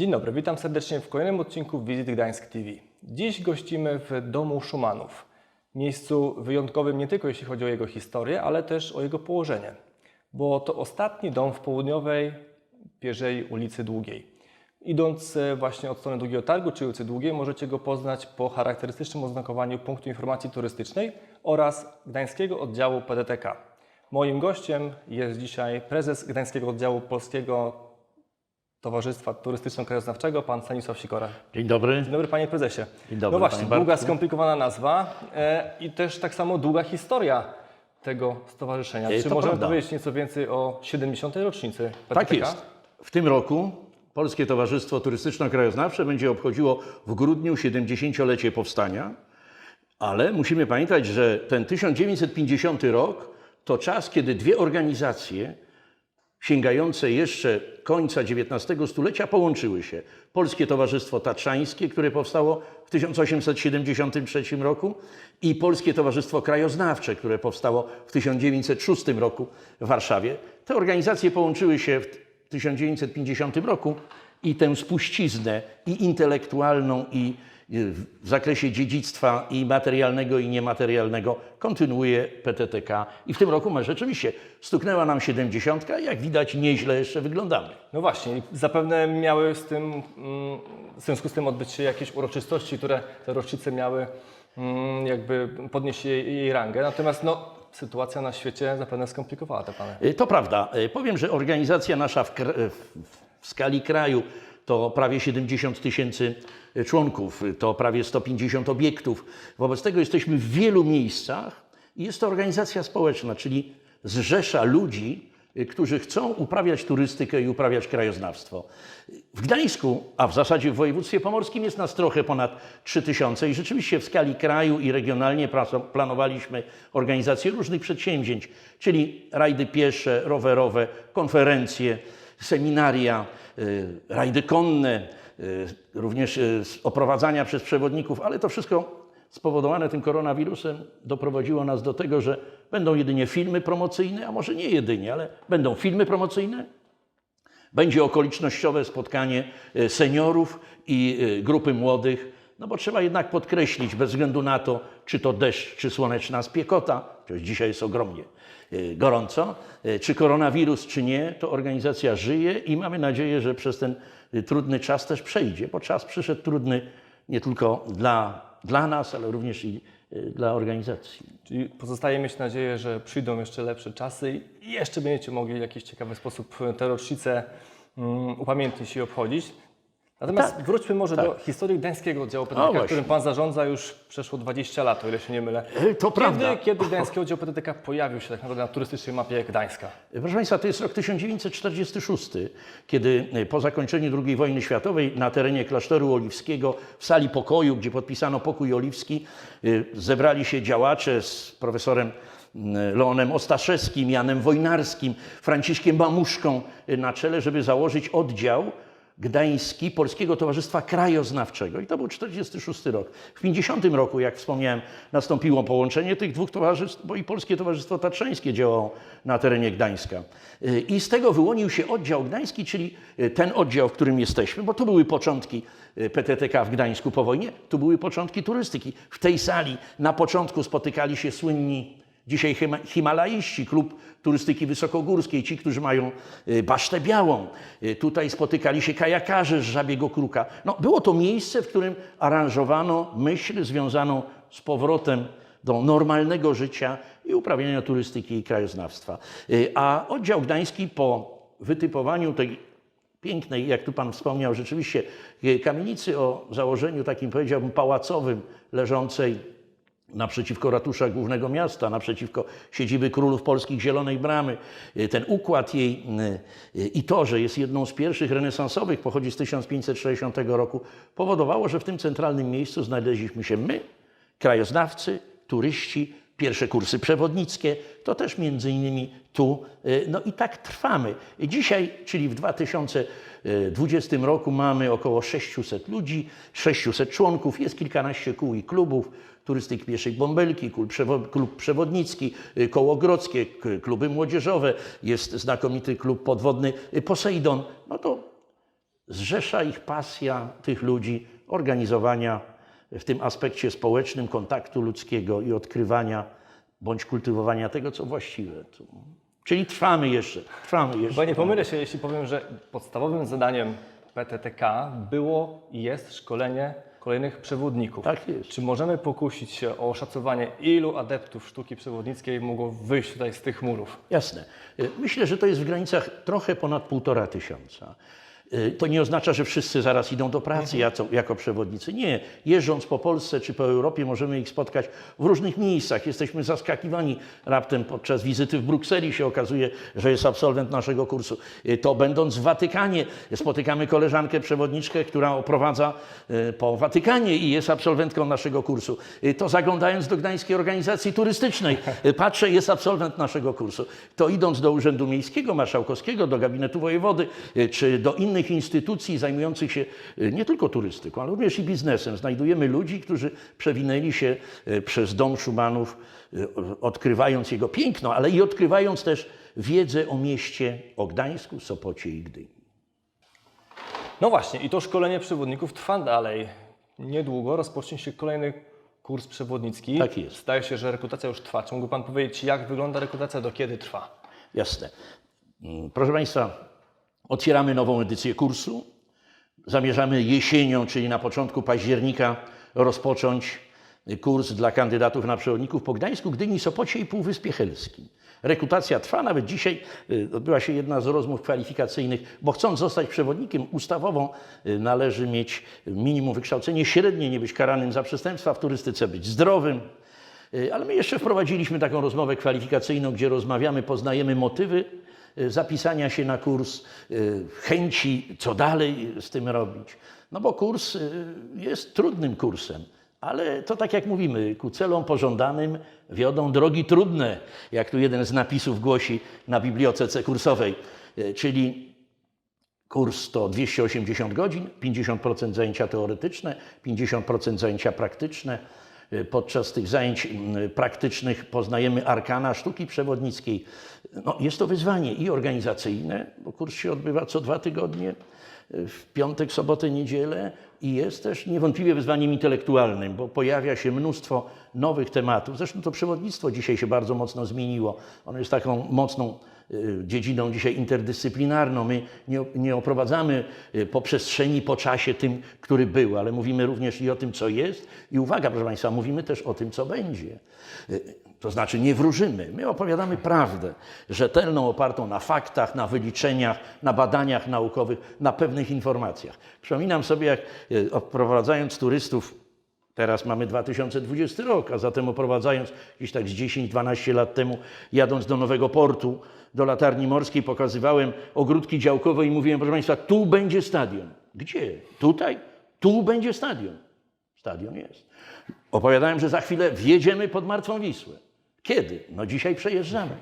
Dzień dobry, witam serdecznie w kolejnym odcinku Wizyt Gdańsk TV. Dziś gościmy w Domu Szumannów. Miejscu wyjątkowym nie tylko jeśli chodzi o jego historię, ale też o jego położenie. Bo to ostatni dom w południowej Pierzei ulicy Długiej. Idąc e, właśnie od strony Długiego Targu czy ulicy Długiej możecie go poznać po charakterystycznym oznakowaniu punktu informacji turystycznej oraz Gdańskiego Oddziału PDTK. Moim gościem jest dzisiaj prezes Gdańskiego Oddziału Polskiego Towarzystwa Turystyczno-Krajoznawczego, pan Stanisław Sikora. Dzień dobry. Dzień dobry panie prezesie. Dzień dobry, no właśnie, długa, Bartku. skomplikowana nazwa e, i też tak samo długa historia tego stowarzyszenia. E, Czy to możemy prawda. powiedzieć nieco więcej o 70. rocznicy PTK? Tak jest. W tym roku Polskie Towarzystwo Turystyczno-Krajoznawcze będzie obchodziło w grudniu 70-lecie powstania, ale musimy pamiętać, że ten 1950 rok to czas, kiedy dwie organizacje sięgające jeszcze końca XIX stulecia połączyły się. Polskie Towarzystwo Tatrzańskie, które powstało w 1873 roku i Polskie Towarzystwo Krajoznawcze, które powstało w 1906 roku w Warszawie. Te organizacje połączyły się w 1950 roku i tę spuściznę i intelektualną, i w zakresie dziedzictwa i materialnego, i niematerialnego kontynuuje PTTK. I w tym roku ma rzeczywiście stuknęła nam 70, jak widać nieźle jeszcze wyglądamy. No właśnie, i zapewne miały z tym, mm, w związku z tym odbyć się jakieś uroczystości, które te rocznice miały mm, jakby podnieść jej, jej rangę. Natomiast no, sytuacja na świecie zapewne skomplikowała te plany. Y, To prawda. Y, Powiem, że organizacja nasza w, w skali kraju to prawie 70 tysięcy y, członków, y, to prawie 150 obiektów. Wobec tego jesteśmy w wielu miejscach i jest to organizacja społeczna, czyli zrzesza ludzi, y, którzy chcą uprawiać turystykę i uprawiać krajoznawstwo. W Gdańsku, a w zasadzie w województwie pomorskim jest nas trochę ponad 3000 i rzeczywiście w skali kraju i regionalnie planowaliśmy organizację różnych przedsięwzięć, czyli rajdy piesze, rowerowe, konferencje, seminaria, y, rajdy konne, y, również y, oprowadzania przez przewodników, ale to wszystko spowodowane tym koronawirusem doprowadziło nas do tego, że będą jedynie filmy promocyjne, a może nie jedynie, ale będą filmy promocyjne, będzie okolicznościowe spotkanie seniorów i grupy młodych, no bo trzeba jednak podkreślić, bez względu na to, czy to deszcz, czy słoneczna spiekota, chociaż dzisiaj jest ogromnie e, gorąco, e, czy koronawirus, czy nie, to organizacja żyje i mamy nadzieję, że przez ten e, trudny czas też przejdzie, bo czas przyszedł trudny nie tylko dla, dla nas, ale również i dla organizacji. Czyli pozostaje mieć nadzieję, że przyjdą jeszcze lepsze czasy i jeszcze będziecie mogli w jakiś ciekawy sposób te rocznice mm, upamiętnić i obchodzić. Natomiast Tak. wróćmy może Tak. do historii Gdańskiego Oddziału właśnie. którym Pan zarządza już przeszło 20 lat, o ile się nie mylę. E, To Kiedy, prawda. kiedy Gdański Oddział PTTK pojawił się tak naprawdę na turystycznej mapie Gdańska? Proszę Państwa, to jest rok 1946, kiedy e, po zakończeniu II wojny światowej na terenie klasztoru oliwskiego w sali pokoju, gdzie podpisano pokój oliwski, e, zebrali się działacze z profesorem Leonem Ostaszewskim, Janem Wojnarskim, Franciszkiem Bamuszką e, na czele, żeby założyć oddział Gdański Polskiego Towarzystwa Krajoznawczego. I to był 46 rok. W 50 roku, jak wspomniałem, nastąpiło połączenie tych dwóch towarzystw, bo i Polskie Towarzystwo Tatrzańskie działało na terenie Gdańska. Y, I z tego wyłonił się oddział gdański, czyli y, ten oddział, w którym jesteśmy, bo to były początki y, PTTK w Gdańsku po wojnie, tu były początki turystyki. W tej sali na początku spotykali się słynni Dzisiaj hima- Himalaiści, klub turystyki wysokogórskiej, ci, którzy mają y, basztę białą. Y, Tutaj spotykali się kajakarze z Żabiego Kruka. No, było to miejsce, w którym aranżowano myśl związaną z powrotem do normalnego życia i uprawiania turystyki i krajoznawstwa. Y, A oddział gdański po wytypowaniu tej pięknej, jak tu Pan wspomniał, rzeczywiście y, kamienicy o założeniu takim powiedziałbym pałacowym, leżącej naprzeciwko ratusza głównego miasta, naprzeciwko siedziby królów polskich Zielonej Bramy. Y, Ten układ jej y, y, i to, że jest jedną z pierwszych renesansowych, pochodzi z 1560 roku, powodowało, że w tym centralnym miejscu znaleźliśmy się my, krajoznawcy, turyści, pierwsze kursy przewodnickie, to też między innymi tu. y, No i tak trwamy. Dzisiaj, czyli w 2020 roku mamy około 600 ludzi, 600 członków, jest kilkanaście kół i klubów, turystyki pieszej bąbelki, klub, przewo- klub przewodnicki, y, koło grodzkie, kluby młodzieżowe, jest znakomity klub podwodny y, Poseidon. No to zrzesza ich pasja tych ludzi organizowania w tym aspekcie społecznym kontaktu ludzkiego i odkrywania bądź kultywowania tego, co właściwe. Tu- Czyli trwamy jeszcze, trwamy jeszcze. Chyba nie pomylę się, jeśli powiem, że podstawowym zadaniem PTTK było i jest szkolenie kolejnych przewodników. Tak jest. Czy możemy pokusić się o oszacowanie, ilu adeptów sztuki przewodnickiej mogło wyjść tutaj z tych murów? Jasne. Y, Myślę, że to jest w granicach trochę ponad półtora tysiąca. Y, To nie oznacza, że wszyscy zaraz idą do pracy jako, jako przewodnicy. Nie. Jeżdżąc po Polsce czy po Europie, możemy ich spotkać w różnych miejscach. Jesteśmy zaskakiwani. Raptem podczas wizyty w Brukseli się okazuje, że jest absolwent naszego kursu. Y, To będąc w Watykanie, spotykamy koleżankę przewodniczkę, która oprowadza y, po Watykanie i jest absolwentką naszego kursu. To zaglądając do Gdańskiej Organizacji Turystycznej, patrzę, jest absolwent naszego kursu. To idąc do Urzędu Miejskiego, Marszałkowskiego, do Gabinetu Wojewody, czy do innych instytucji zajmujących się y, nie tylko turystyką, ale również i biznesem, znajdujemy ludzi, którzy przewinęli się y, przez Dom Szumannów, y, odkrywając jego piękno, ale i odkrywając też wiedzę o mieście, o Gdańsku, Sopocie i Gdyni. No właśnie, i to szkolenie przewodników trwa dalej. Niedługo rozpocznie się kolejny kurs przewodnicki. Tak jest. Zdaje się, że rekrutacja już trwa. Czy mógłby Pan powiedzieć, jak wygląda rekrutacja, do kiedy trwa? Jasne. Mm, Proszę Państwa, otwieramy nową edycję kursu. Zamierzamy jesienią, czyli na początku października, rozpocząć kurs dla kandydatów na przewodników po Gdańsku, Gdyni, Sopocie i Półwyspie Helskim. Rekrutacja trwa, nawet dzisiaj y, odbyła się jedna z rozmów kwalifikacyjnych, bo chcąc zostać przewodnikiem, ustawowo y, należy mieć minimum wykształcenie średnie, nie być karanym za przestępstwa w turystyce, być zdrowym, Y, Ale my jeszcze wprowadziliśmy taką rozmowę kwalifikacyjną, gdzie rozmawiamy, poznajemy motywy zapisania się na kurs, y, chęci, co dalej z tym robić. No bo kurs y, jest trudnym kursem, ale to tak jak mówimy, ku celom pożądanym wiodą drogi trudne, jak tu jeden z napisów głosi na bibliotece kursowej. Y, Czyli Kurs to 280 godzin, 50% zajęcia teoretyczne, 50% zajęcia praktyczne. Y, Podczas tych zajęć mm, praktycznych poznajemy arkana sztuki przewodnickiej. No, jest to wyzwanie i organizacyjne, bo kurs się odbywa co dwa tygodnie, y, w piątek, sobotę, niedzielę i jest też niewątpliwie wyzwaniem intelektualnym, bo pojawia się mnóstwo nowych tematów. Zresztą to przewodnictwo dzisiaj się bardzo mocno zmieniło. Ono jest taką mocną y, dziedziną dzisiaj interdyscyplinarną. My nie, nie oprowadzamy y, po przestrzeni, po czasie tym, który był, ale mówimy również i o tym, co jest. I uwaga, proszę Państwa, mówimy też o tym, co będzie. Y, To znaczy nie wróżymy. My opowiadamy prawdę, rzetelną, opartą na faktach, na wyliczeniach, na badaniach naukowych, na pewnych informacjach. Przypominam sobie, jak y, oprowadzając turystów Teraz mamy 2020 rok, a zatem oprowadzając gdzieś tak z 10-12 lat temu, jadąc do nowego portu, do latarni morskiej, pokazywałem ogródki działkowe i mówiłem, proszę Państwa, tu będzie stadion. Gdzie? Tutaj? Tu będzie stadion. Stadion jest. Opowiadałem, że za chwilę wjedziemy pod Martwą Wisłę. Kiedy? No dzisiaj przejeżdżamy.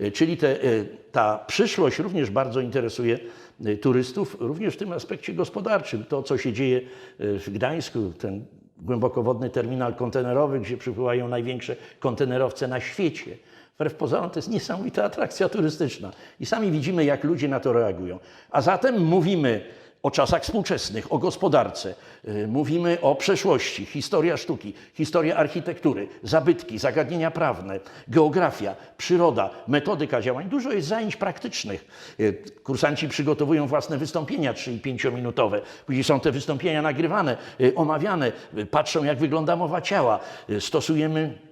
E, Czyli te, e, ta przyszłość również bardzo interesuje e, turystów, również w tym aspekcie gospodarczym. To, co się dzieje w Gdańsku, ten głębokowodny terminal kontenerowy, gdzie przypływają największe kontenerowce na świecie. Wbrew pozorom to jest niesamowita atrakcja turystyczna. I sami widzimy, jak ludzie na to reagują. A zatem mówimy o czasach współczesnych, o gospodarce, y, mówimy o przeszłości, historia sztuki, historia architektury, zabytki, zagadnienia prawne, geografia, przyroda, metodyka działań. Dużo jest zajęć praktycznych. Y, Kursanci przygotowują własne wystąpienia 3 i 5-minutowe. Później są te wystąpienia nagrywane, y, omawiane, patrzą jak wygląda mowa ciała. Stosujemy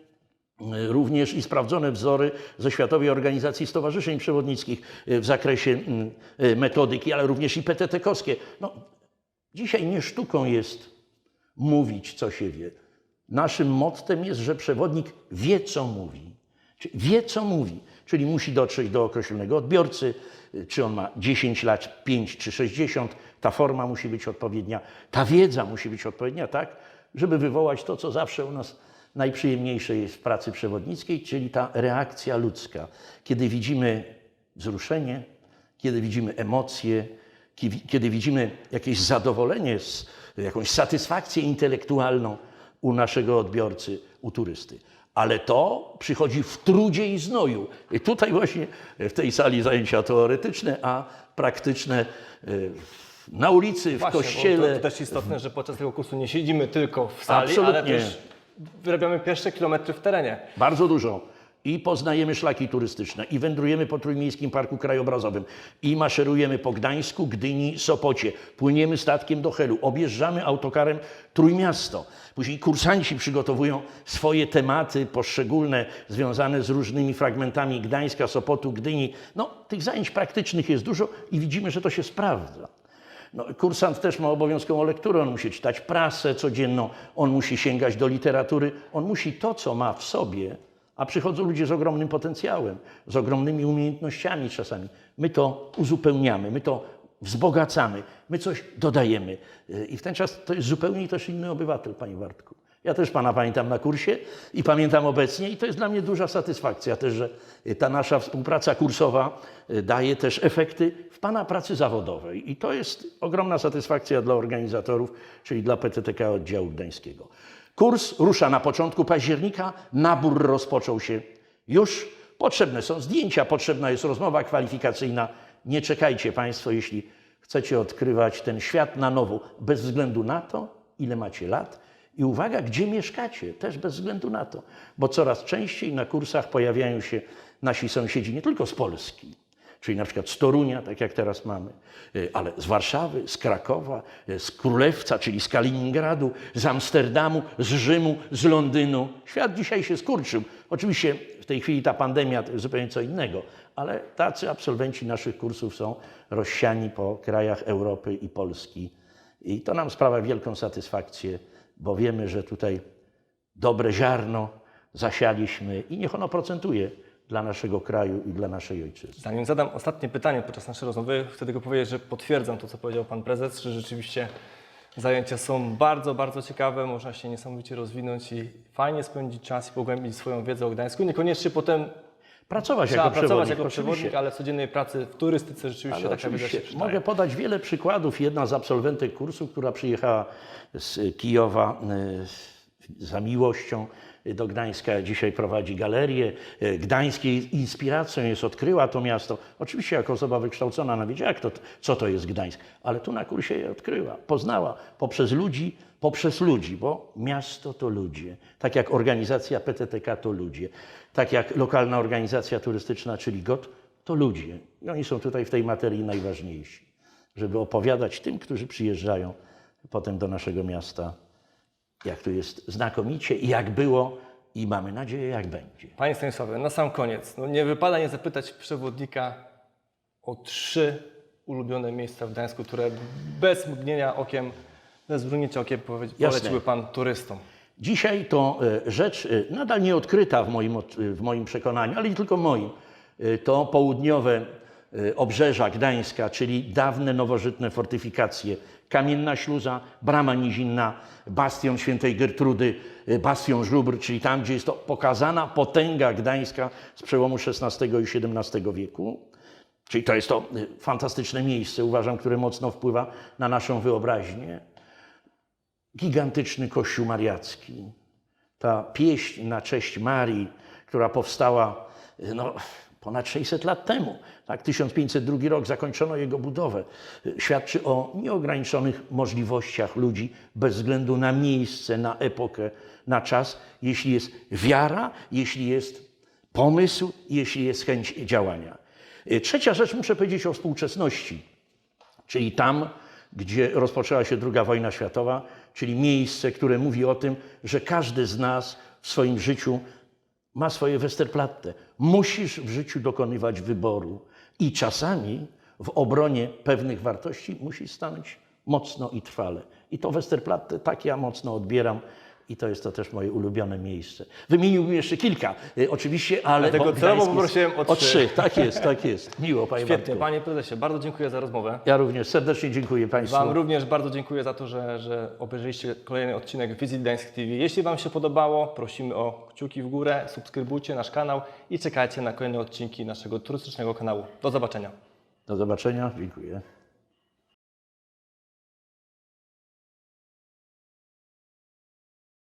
również i sprawdzone wzory ze Światowej Organizacji Stowarzyszeń Przewodnickich y, w zakresie mm, y, metodyki, ale również i PTT-kowskie. No, dzisiaj nie sztuką jest mówić, co się wie. Naszym mottem jest, że przewodnik wie, co mówi. Wie, co mówi, czyli musi dotrzeć do określonego odbiorcy, y, czy on ma 10 lat, 5 czy 60. Ta forma musi być odpowiednia, ta wiedza musi być odpowiednia, tak, żeby wywołać to, co zawsze u nas najprzyjemniejsze jest w pracy przewodnickiej, czyli ta reakcja ludzka. Kiedy widzimy wzruszenie, kiedy widzimy emocje, ki- kiedy widzimy jakieś zadowolenie, jakąś satysfakcję intelektualną u naszego odbiorcy, u turysty. Ale to przychodzi w trudzie i znoju. I tutaj właśnie w tej sali zajęcia teoretyczne, a praktyczne w na ulicy, w Właśnie, kościele. To, to też istotne, że podczas tego kursu nie siedzimy tylko w sali, ale Absolutnie. też wyrabiamy pierwsze kilometry w terenie. Bardzo dużo. I poznajemy szlaki turystyczne, i wędrujemy po Trójmiejskim Parku Krajobrazowym, i maszerujemy po Gdańsku, Gdyni, Sopocie. Płyniemy statkiem do Helu, objeżdżamy autokarem Trójmiasto. Później kursanci przygotowują swoje tematy poszczególne, związane z różnymi fragmentami Gdańska, Sopotu, Gdyni. No, tych zajęć praktycznych jest dużo i widzimy, że to się sprawdza. No, kursant też ma obowiązkową lekturę, on musi czytać prasę codzienną, on musi sięgać do literatury, on musi to, co ma w sobie, a przychodzą ludzie z ogromnym potencjałem, z ogromnymi umiejętnościami czasami. My to uzupełniamy, my to wzbogacamy, my coś dodajemy. Yy, I w ten czas to jest zupełnie też inny obywatel, panie Bartku. Ja też pana pamiętam na kursie i pamiętam obecnie i to jest dla mnie duża satysfakcja też, że ta nasza współpraca kursowa y, daje też efekty w pana pracy zawodowej i to jest ogromna satysfakcja dla organizatorów, czyli dla PTTK oddziału gdańskiego. Kurs rusza na początku października, nabór rozpoczął się już. Potrzebne są zdjęcia, potrzebna jest rozmowa kwalifikacyjna. Nie czekajcie państwo, jeśli chcecie odkrywać ten świat na nowo, bez względu na to, ile macie lat, i uwaga, gdzie mieszkacie, też bez względu na to, bo coraz częściej na kursach pojawiają się nasi sąsiedzi nie tylko z Polski, czyli na przykład z Torunia, tak jak teraz mamy, y, ale z Warszawy, z Krakowa, y, z Królewca, czyli z Kaliningradu, z Amsterdamu, z Rzymu, z Londynu. Świat dzisiaj się skurczył. Oczywiście w tej chwili ta pandemia to jest zupełnie co innego, ale tacy absolwenci naszych kursów są rozsiani po krajach Europy i Polski. I to nam sprawia wielką satysfakcję, bo wiemy, że tutaj dobre ziarno zasialiśmy i niech ono procentuje dla naszego kraju i dla naszej ojczyzny. Zanim zadam ostatnie pytanie podczas naszej rozmowy, chcę tylko powiedzieć, że potwierdzam to, co powiedział Pan Prezes, że rzeczywiście zajęcia są bardzo, bardzo ciekawe, można się niesamowicie rozwinąć i fajnie spędzić czas i pogłębić swoją wiedzę o Gdańsku. Niekoniecznie potem Pracować trzeba jako pracować przewodnik, jako oczywiście. przewodnik, ale w codziennej pracy w turystyce rzeczywiście Ale taka się oczywiście przydaje. mogę podać wiele przykładów. Jedna z absolwentek kursu, która przyjechała z Kijowa e, za miłością do Gdańska, dzisiaj prowadzi galerię. E, Gdańskiej inspiracją jest, odkryła to miasto. Oczywiście jako osoba wykształcona, ona wiedziała, jak to, co to jest Gdańsk, ale tu na kursie je odkryła, poznała poprzez ludzi, poprzez ludzi, bo miasto to ludzie. Tak jak organizacja PTTK to ludzie. Tak jak lokalna organizacja turystyczna, czyli GOT, to ludzie. I oni są tutaj w tej materii najważniejsi, żeby opowiadać tym, którzy przyjeżdżają potem do naszego miasta, jak tu jest znakomicie i jak było i mamy nadzieję, jak będzie. Panie Stanisławie, na sam koniec, no nie wypada nie zapytać przewodnika o trzy ulubione miejsca w Gdańsku, które bez mgnienia okiem, bez mrugnięcia okiem poleciłby Pan turystom. Dzisiaj to e, rzecz e, nadal nieodkryta w moim, od- w moim przekonaniu, ale nie tylko moim. E, To południowe e, obrzeża Gdańska, czyli dawne nowożytne fortyfikacje. Kamienna Śluza, Brama Nizinna, Bastion Świętej Gertrudy, e, Bastion Żubr, czyli tam, gdzie jest to pokazana potęga Gdańska z przełomu XVI i XVII wieku. Czyli to jest to e, fantastyczne miejsce, uważam, które mocno wpływa na naszą wyobraźnię gigantyczny Kościół Mariacki. Ta pieśń na cześć Marii, która powstała y, no, ponad 600 lat temu, tak, 1502 rok zakończono jego budowę, świadczy o nieograniczonych możliwościach ludzi bez względu na miejsce, na epokę, na czas, jeśli jest wiara, jeśli jest pomysł, jeśli jest chęć działania. Y, Trzecia rzecz, muszę powiedzieć o współczesności. Czyli tam, gdzie rozpoczęła się II wojna światowa, czyli miejsce, które mówi o tym, że każdy z nas w swoim życiu ma swoje Westerplatte. Musisz w życiu dokonywać wyboru i czasami w obronie pewnych wartości musisz stanąć mocno i trwale. I to Westerplatte tak ja mocno odbieram i to jest to też moje ulubione miejsce. Wymieniłbym jeszcze kilka, y, oczywiście, ale... Dlatego bo celowo Gdańsk jest- poprosiłem o o trzy. trzy. Tak jest, tak jest. Miło, panie Świetnie, Bartku. Panie Prezesie, bardzo dziękuję za rozmowę. Ja również serdecznie dziękuję Państwu. Wam również bardzo dziękuję za to, że, że obejrzeliście kolejny odcinek Visit Gdańsk TV. Jeśli Wam się podobało, prosimy o kciuki w górę, subskrybujcie nasz kanał i czekajcie na kolejne odcinki naszego turystycznego kanału. Do zobaczenia. Do zobaczenia. Dziękuję.